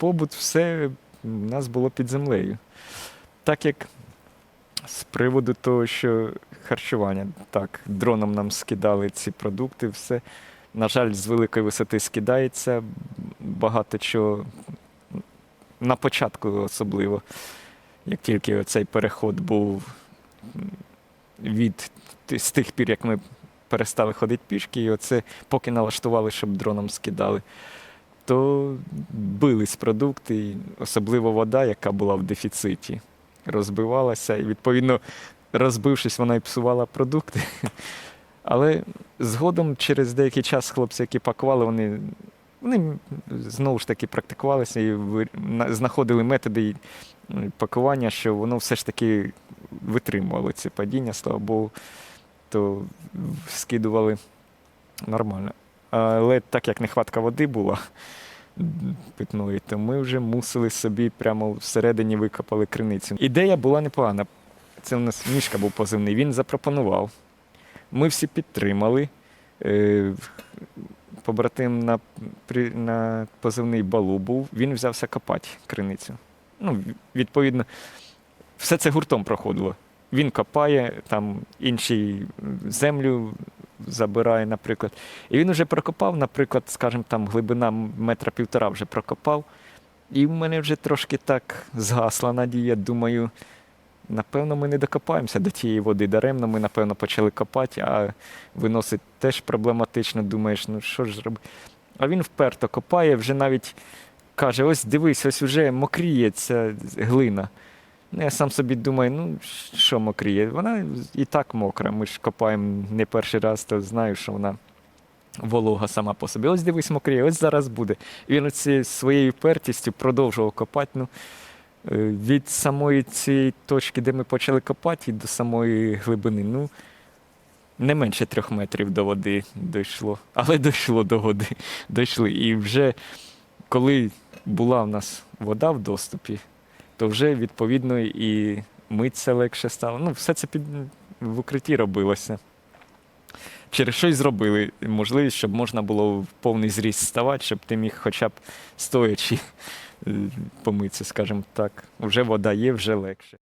побут, все у нас було під землею. Так як з приводу того, що харчування, так, дроном нам скидали ці продукти, все. На жаль, з великої висоти скидається багато чого. На початку особливо, як тільки цей переход був від з тих пір, як ми перестали ходити пішки, і оце поки налаштували, щоб дроном скидали, то бились продукти, особливо вода, яка була в дефіциті, розбивалася, і відповідно, розбившись, вона і псувала продукти. Але згодом, через деякий час, хлопці, які пакували, вони, вони знову ж таки практикувалися і знаходили методи пакування, що воно все ж таки витримувало ці падіння, слава Богу, то скидували нормально. Але так як нехватка води була питної, то ми вже мусили собі прямо всередині викопали криницю. Ідея була непогана. Це у нас мішка був позивний. Він запропонував. Ми всі підтримали. Е, Побратим на, на позивний балу був, він взявся копати криницю. Ну, відповідно, все це гуртом проходило. Він копає, там інший землю забирає, наприклад. І він вже прокопав, наприклад, скажімо, там глибина метра півтора вже прокопав. І в мене вже трошки так згасла надія. Думаю, напевно, ми не докопаємося до тієї води даремно. Ми, напевно, почали копати, а виносить теж проблематично. Думаєш, ну що ж робити? А він вперто копає, вже навіть каже: ось дивись, ось вже мокріє ця глина. Ну, я сам собі думаю, ну що мокріє? Вона і так мокра. Ми ж копаємо не перший раз, то знаю, що вона волога сама по собі. Ось дивись, мокріє, ось зараз буде. І він оці своєю впертістю продовжував копати. Ну, е, від самої цієї точки, де ми почали копати, і до самої глибини, ну, не менше трьох метрів до води дійшло. Але дійшло до води. Дійшли. І вже коли була в нас вода в доступі, то вже відповідно і митися легше стало. Ну, все це під, в укритті робилося. Через щось зробили можливість, щоб можна було в повний зріст ставати, щоб ти міг хоча б стоячи е, помитися, скажімо так. Вже вода є, вже легше.